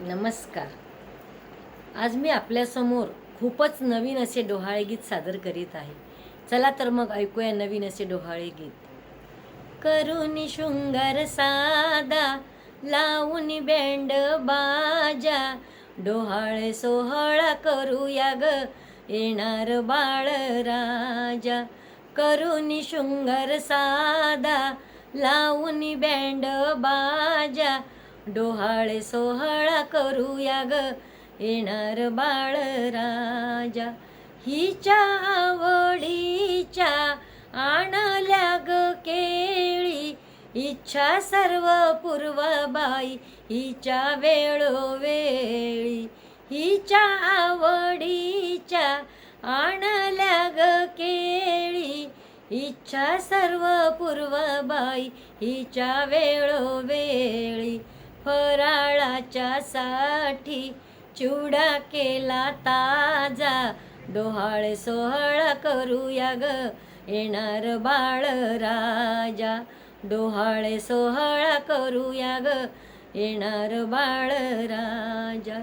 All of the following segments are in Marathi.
नमस्कार. आज मी आपल्यासमोर खूपच नवीन असे डोहाळे गीत सादर करीत आहे. चला तर मग ऐकूया नवीन असे डोहाळे गीत. करून शृंगार सादा लावून बँड बाजा डोहाळे सोहळा करूया ग येणार बाळ राजा. करून शृंगार सादा लावून बँड बाजा डोहाळे सोहळा करूया ग. येणार बाळ राजा. हिच्या आवडीच्या आणल्या ग केळी. इच्छा सर्व पूर्वबाई हिच्या वेळोवेळी. हिच्या आवडीच्या आणल्या ग केळी. इच्छा सर्व पूर्वबाई हिच्या वेळोवेळी. त्याच्यासाठी चिवडा केला ताजा. डोहाळे सोहळा करूया ग येणार बाळ राजा. डोहाळे सोहळा करूया ग येणार बाळ राजा.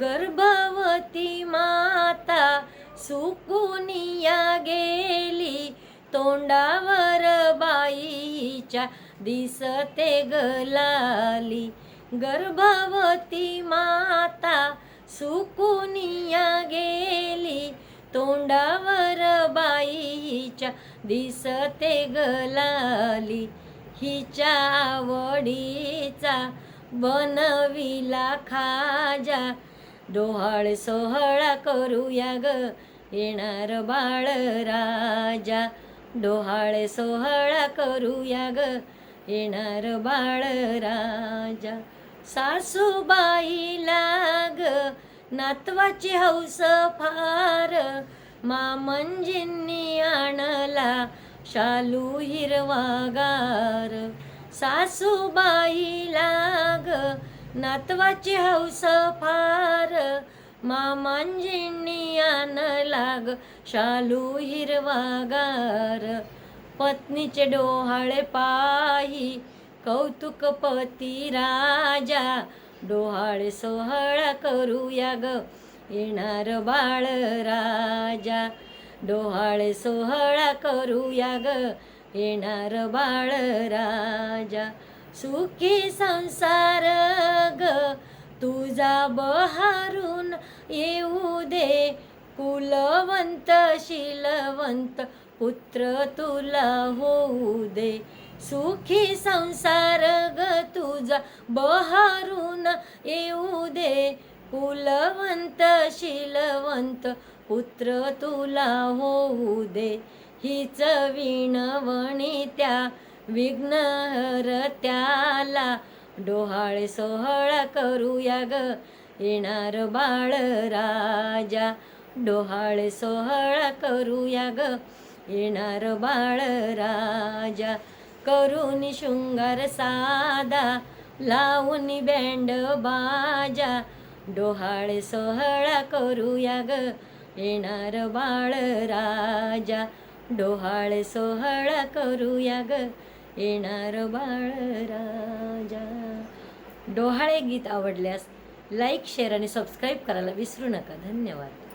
गर्भवती माता सुकुनिया गेली तोंडावर बाईच्या दिसते गलाली. गर्भवती माता सुकुनिया गेली. तोंडावर बाईच्या दिसते गलाली. हिच्या आवडीचा बनविला खाजा. डोहाळ सोहळा करूया ग येणार बाळ राजा. डोहाळ सोहळा करूया ग येणार बाळ राजा. सासूबाई लाग नातवाची हौस फार. मामंजींनी आणला शालू हिरवागार सासूबाई लाग नातवाची हौस फार. मामांजींनी आणला ग शालू हिरवागार पत्नीचे डोहाळे पाही कौतुकपती राजा. डोहाळे सोहळा करूया ग येणार बाळ राजा. डोहाळे सोहळा करूया ग येणार बाळ राजा. सुखी संसार ग तुझा बहारून येऊ दे. कुलवंत शिलवंत पुत्र तुला होऊ दे. सुखी संसार ग तुझा बहारून येऊ दे. कुलवंत शिलवंत पुत्र तुला होऊ दे. हीच विणवणी त्या विघ्नहर त्याला. डोहाळे सोहळा करूया ग येणार बाळ राजा. डोहाळे सोहळा करूया ग येणार बाळ राजा. करून शृंगार साधा लावून बँड बाजा. डोहाळे सोहळा करूया ग येणार बाळ राजा. डोहाळे सोहळा करूया ग येणार बाळ राजा. डोहाळे गीत आवडल्यास लाईक शेअर आणि सबस्क्राईब करायला विसरू नका. धन्यवाद.